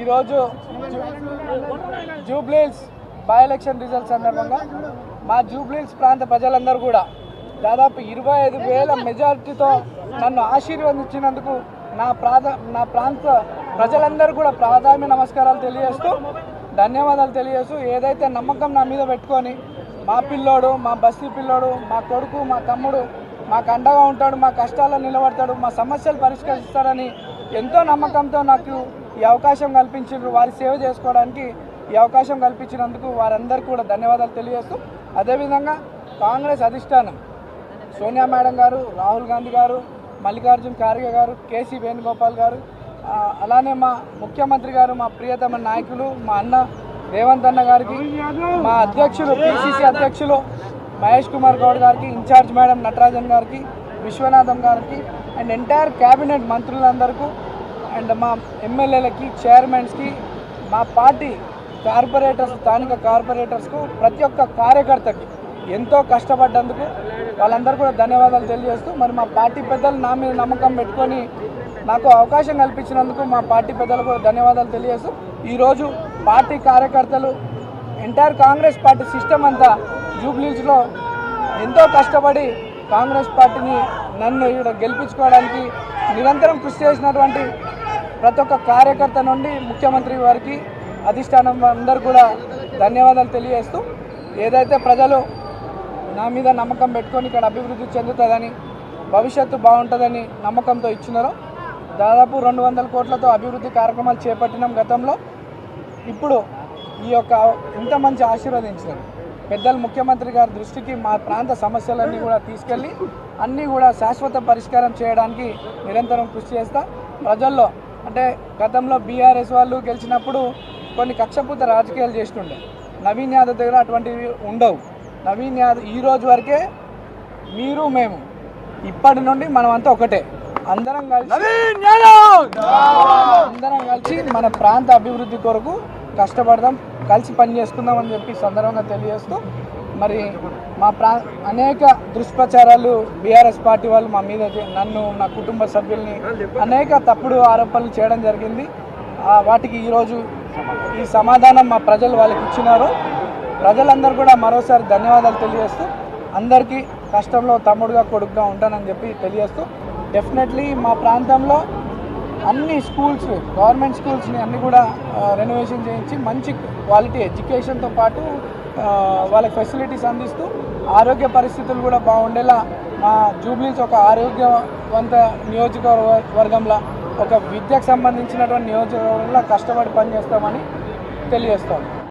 ఈరోజు Jubilee Hills by election result సందర్భంగా మా జూబ్లీల్స్ ప్రాంత ప్రజలందరూ కూడా దాదాపు ఇరవై ఐదు వేల మెజారిటీతో నన్ను ఆశీర్వదించినందుకు నా ప్రాధా నా ప్రాంత ప్రజలందరూ కూడా ప్రాధాన్య నమస్కారాలు తెలియజేస్తూ ధన్యవాదాలు తెలియజేస్తూ ఏదైతే నమ్మకం నా మీద పెట్టుకొని మా పిల్లోడు మా బస్తీ పిల్లోడు మా కొడుకు మా తమ్ముడు మాకు అండగా ఉంటాడు మా కష్టాల్లో నిలబడతాడు మా సమస్యలు పరిష్కరిస్తాడని ఎంతో నమ్మకంతో నాకు ఈ అవకాశం కల్పించారు వారి సేవ చేసుకోవడానికి ఈ అవకాశం కల్పించినందుకు వారందరికీ కూడా ధన్యవాదాలు తెలియజేస్తూ అదేవిధంగా కాంగ్రెస్ అధిష్టానం సోనియా మేడం గారు రాహుల్ గాంధీ గారు మల్లికార్జున్ ఖార్గే గారు కేసీ వేణుగోపాల్ గారు అలానే మా ముఖ్యమంత్రి గారు మా ప్రియతమ నాయకులు మా అన్న రేవంత్ అన్న గారికి మా అధ్యక్షులు పిసిసి అధ్యక్షులు మహేష్ కుమార్ గౌడ్ గారికి ఇన్ఛార్జ్ మేడం నటరాజన్ గారికి విశ్వనాథం గారికి అండ్ ఎంటైర్ క్యాబినెట్ మంత్రులందరికీ అండ్ మా ఎమ్మెల్యేలకి చైర్మన్స్కి మా పార్టీ కార్పొరేటర్స్ స్థానిక కార్పొరేటర్స్కు ప్రతి ఒక్క కార్యకర్తకి ఎంతో కష్టపడ్డందుకు వాళ్ళందరూ కూడా ధన్యవాదాలు తెలియజేస్తూ మరి మా పార్టీ పెద్దలు నా మీద నమ్మకం పెట్టుకొని నాకు అవకాశం కల్పించినందుకు మా పార్టీ పెద్దలకు ధన్యవాదాలు తెలియజేస్తూ ఈరోజు పార్టీ కార్యకర్తలు ఎంటైర్ కాంగ్రెస్ పార్టీ సిస్టమ్ అంతా జూబ్లీస్లో ఎంతో కష్టపడి కాంగ్రెస్ పార్టీని నన్ను ఇక్కడ గెలిపించుకోవడానికి నిరంతరం కృషి చేసినటువంటి ప్రతి ఒక్క కార్యకర్త నుండి ముఖ్యమంత్రి వారికి అధిష్టానం అందరూ కూడా ధన్యవాదాలు తెలియజేస్తూ ఏదైతే ప్రజలు నా మీద నమ్మకం పెట్టుకొని ఇక్కడ అభివృద్ధి చెందుతుందని భవిష్యత్తు బాగుంటుందని నమ్మకంతో ఇచ్చినారో దాదాపు రెండు వందల కోట్లతో అభివృద్ధి కార్యక్రమాలు చేపట్టినాం గతంలో. ఇప్పుడు ఈ యొక్క ఇంత మంచి ఆశీర్వదించారు పెద్దలు ముఖ్యమంత్రి గారి దృష్టికి మా ప్రాంత సమస్యలన్నీ కూడా తీసుకెళ్ళి అన్నీ కూడా శాశ్వత పరిష్కారం చేయడానికి నిరంతరం కృషి చేస్తా ప్రజల్లో అంటే గతంలో బీఆర్ఎస్ వాళ్ళు గెలిచినప్పుడు కొన్ని కక్షపూత రాజకీయాలు చేస్తుండే. నవీన్ యాదవ్ దగ్గర అటువంటివి ఉండవు. నవీన్ యాదవ్ ఈ రోజు వరకే మీరు మేము ఇప్పటి నుండి మనమంతా ఒకటే. అందరం కలిసి అందరం కలిసి మన ప్రాంత అభివృద్ధి కొరకు కష్టపడదాం. కలిసి పని చేసుకుందాం చెప్పి సందర్భంగా తెలియజేస్తూ మరి మా ప్రా అనేక దుష్ప్రచారాలు బీఆర్ఎస్ పార్టీ వాళ్ళు మా మీద నన్ను నా కుటుంబ సభ్యుల్ని అనేక తప్పుడు ఆరోపణలు చేయడం జరిగింది. వాటికి ఈరోజు ఈ సమాధానం మా ప్రజలు వాళ్ళకి ఇచ్చినారు. ప్రజలందరూ కూడా మరోసారి ధన్యవాదాలు తెలియజేస్తూ అందరికీ కష్టంలో తమ్ముడుగా కొడుకుగా ఉంటానని చెప్పి తెలియజేస్తూ డెఫినెట్లీ మా ప్రాంతంలో అన్ని స్కూల్స్ గవర్నమెంట్ స్కూల్స్ని అన్ని కూడా రెనోవేషన్ చేయించి మంచి క్వాలిటీ ఎడ్యుకేషన్తో పాటు వాళ్ళకి ఫెసిలిటీస్ అందిస్తూ ఆరోగ్య పరిస్థితులు కూడా బాగుండేలా మా జూబ్లీస్ ఒక ఆరోగ్యవంత నియోజకవర్గంలో ఒక విద్యకు సంబంధించినటువంటి నియోజకవర్గంలో కష్టపడి పనిచేస్తామని తెలియజేస్తాం.